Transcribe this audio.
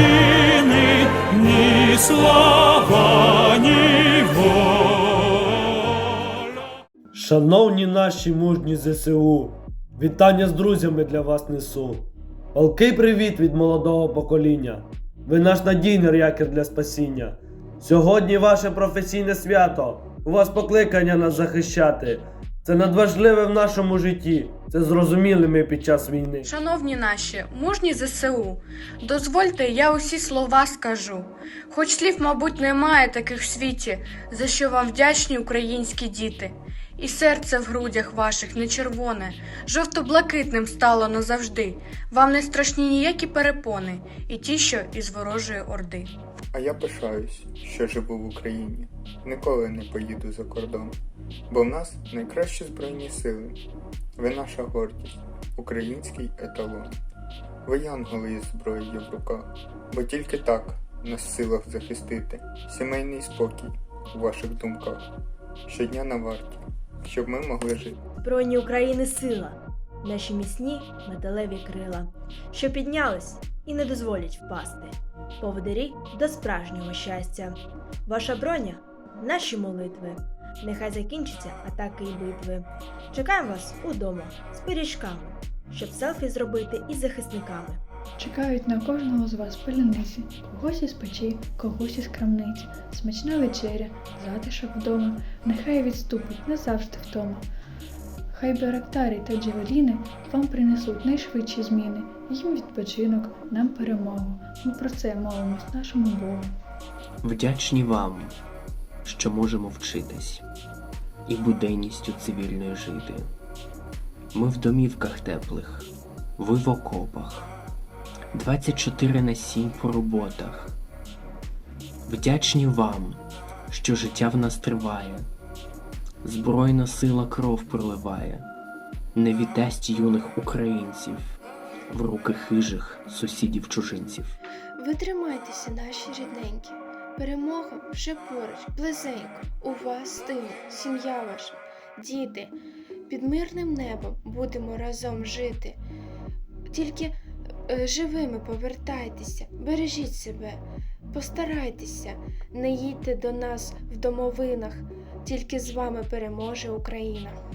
чини, ні слава, ні воля. Шановні наші мужні ЗСУ, вітання з друзями для вас несу. Палкий привіт від молодого покоління. Ви наш надійний якір для спасіння. Сьогодні ваше професійне свято. У вас покликання нас захищати. Це надважливе в нашому житті. Це зрозуміли ми під час війни. Шановні наші, мужні ЗСУ, дозвольте, я усі слова скажу. Хоч слів, мабуть, немає таких в світі, за що вам вдячні українські діти. І серце в грудях ваших не червоне, жовто-блакитним стало назавжди. Вам не страшні ніякі перепони, і ті, що із ворожої орди. А я пишаюсь, що живу в Україні. Ніколи не поїду за кордон. Бо в нас найкращі збройні сили. Ви наша гордість, український еталон. Ви янголи із зброєю в руках, бо тільки так нас силах захистити сімейний спокій у ваших думках. Щодня на варті, щоб ми могли жити. Збройні України сила, наші міцні металеві крила, що піднялись і не дозволять впасти. Поводирі до справжнього щастя. Ваша броня наші молитви. Нехай закінчаться атаки і битви. Чекаємо вас удома з пиріжками, щоб селфі зробити із захисниками. Чекають на кожного з вас паляниці, когось із печі, когось із крамниці, смачна вечеря, затишок вдома, нехай відступить назавжди втома. Хай Беректарі та Джевеліни вам принесуть найшвидші зміни, їм відпочинок, нам перемогу. Ми про це молимось нашому Богу. Вдячні вам, що можемо вчитись і буденністю цивільною жити. Ми в домівках теплих, ви в окопах, 24 на 7 по роботах. Вдячні вам, що життя в нас триває, збройна сила кров проливає, не віддасть юних українців в руки хижих сусідів чужинців. Ви тримайтеся, наші рідненькі. Перемога вже поруч, близенько. У вас стине, сім'я ваша, діти. Під мирним небом будемо разом жити. Тільки живими повертайтеся, бережіть себе, постарайтеся, не їдьте до нас в домовинах, тільки з вами переможе Україна.